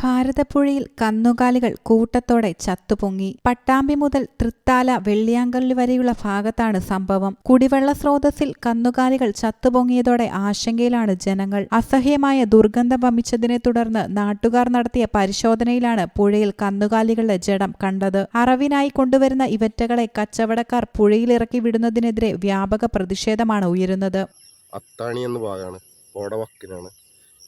ഭാരതപ്പുഴയിൽ കന്നുകാലികൾ കൂട്ടത്തോടെ ചത്തുപൊങ്ങി. പട്ടാമ്പി മുതൽ തൃത്താല വെള്ളിയാങ്കല്ലി വരെയുള്ള ഭാഗത്താണ് സംഭവം. കുടിവെള്ള സ്രോതസ്സിൽ കന്നുകാലികൾ ചത്തുപൊങ്ങിയതോടെ ആശങ്കയിലാണ് ജനങ്ങൾ. അസഹ്യമായ ദുർഗന്ധം വമിച്ചതിനെ തുടർന്ന് നാട്ടുകാർ നടത്തിയ പരിശോധനയിലാണ് പുഴയിൽ കന്നുകാലികളുടെ ജഡം കണ്ടത്. അറവിനായി കൊണ്ടുവരുന്ന ഇവറ്റകളെ കച്ചവടക്കാർ പുഴയിലിറക്കി വിടുന്നതിനെതിരെ വ്യാപക പ്രതിഷേധമാണ് ഉയരുന്നത്. അത്താണി എന്ന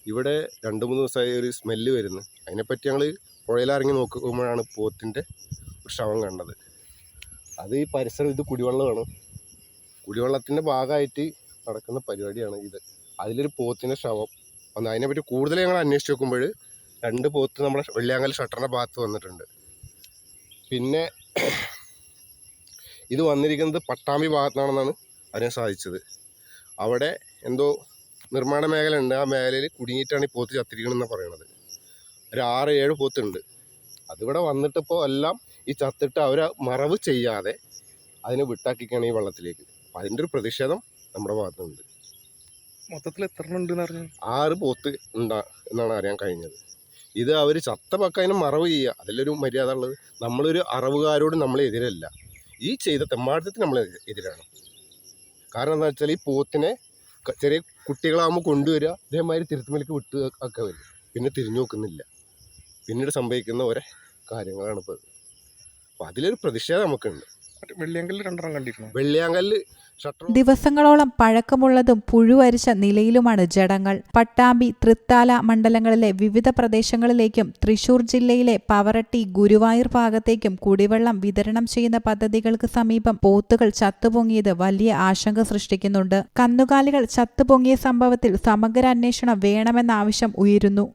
ഇവിടെ രണ്ട് മൂന്ന് ദിവസമായി ഒരു സ്മെല്ല് വരുന്നു. അതിനെപ്പറ്റി ഞങ്ങൾ പുഴയിലിറങ്ങി നോക്കുമ്പോഴാണ് പോത്തിന്റെ ഒരു ശവം കണ്ടത്. അത് ഈ പരിസരം ഇത് കുടിവെള്ളമാണ്. കുടിവെള്ളത്തിന്റെ ഭാഗമായിട്ട് നടക്കുന്ന പരിപാടിയാണ് ഇത്. അതിലൊരു പോത്തിന്റെ ശവം. വന്ന് അതിനെപ്പറ്റി കൂടുതൽ ഞങ്ങൾ അന്വേഷിച്ച് നോക്കുമ്പോൾ രണ്ട് പോത്ത് നമ്മുടെ വെള്ളിയാങ്കൽ ഷട്ടറിന്റെ ഭാഗത്ത് വന്നിട്ടുണ്ട്. പിന്നെ ഇത് വന്നിരിക്കുന്നത് പട്ടാമ്പി ഭാഗത്താണെന്നാണ് അറിയാൻ സാധിച്ചത്. അവിടെ എന്തോ നിർമ്മാണ മേഖല ഉണ്ട്. ആ മേഖലയിൽ കുടുങ്ങിയിട്ടാണ് ഈ പോത്ത് ചത്തിരിക്കണമെന്നാണ് പറയണത്. ഒരു ആറ് ഏഴ് പോത്തുണ്ട്. അതിവിടെ വന്നിട്ടിപ്പോൾ എല്ലാം ഈ ചത്തിട്ട് അവർ മറവ് ചെയ്യാതെ അതിനെ വിട്ടാക്കിക്കാണ് ഈ വെള്ളത്തിലേക്ക്. അപ്പം അതിന്റെ ഒരു പ്രതിഷേധം നമ്മുടെ ഭാഗത്തുണ്ട്. മൊത്തത്തിൽ എത്ര ഉണ്ടെന്ന് ആറ് പോത്ത് ഉണ്ടാ എന്നാണ് അറിയാൻ കഴിഞ്ഞത്. ഇത് അവർ ചത്ത പക്ക അതിനെ മറവ് ചെയ്യുക. അതിലൊരു മര്യാദ ഉള്ളത് നമ്മളൊരു അറവുകാരോട് നമ്മൾ എതിരല്ല. ഈ ചെയ്ത തെമ്മാടത്തിന് നമ്മൾ എതിരാണ്. കാരണം എന്താ വെച്ചാൽ ഈ പോത്തിനെ ചെറിയ കുട്ടികളാകുമ്പോൾ കൊണ്ടുവരിക. ഇതേമാതിരി തിരുത്തുമലിക്ക് വിട്ട് ഒക്കെ വരും പിന്നെ തിരിഞ്ഞു നോക്കുന്നില്ല. പിന്നീട് സംഭവിക്കുന്ന ഓരോ കാര്യങ്ങളാണ് ഇപ്പോൾ അപ്പോൾ അതിലൊരു പ്രതിഷേധം നമുക്കുണ്ട്. വെള്ളിയെങ്കിൽ കണ്ടിരുന്നു? വെള്ളിയാങ്കല്ല് ദിവസങ്ങളോളം പഴക്കമുള്ളതും പുഴുവരിച്ച നിലയിലുമാണ് ജഡങ്ങൾ. പട്ടാമ്പി തൃത്താല മണ്ഡലങ്ങളിലെ വിവിധ പ്രദേശങ്ങളിലേക്കും തൃശൂർ ജില്ലയിലെ പവറട്ടി ഗുരുവായൂർ ഭാഗത്തേക്കും കുടിവെള്ളം വിതരണം ചെയ്യുന്ന പദ്ധതികൾക്ക് സമീപം പോത്തുകൾ ചത്തുപൊങ്ങിയത് വലിയ ആശങ്ക സൃഷ്ടിക്കുന്നുണ്ട്. കന്നുകാലികൾ ചത്തുപൊങ്ങിയ സംഭവത്തിൽ സമഗ്ര അന്വേഷണം വേണമെന്ന ആവശ്യം ഉയരുന്നു.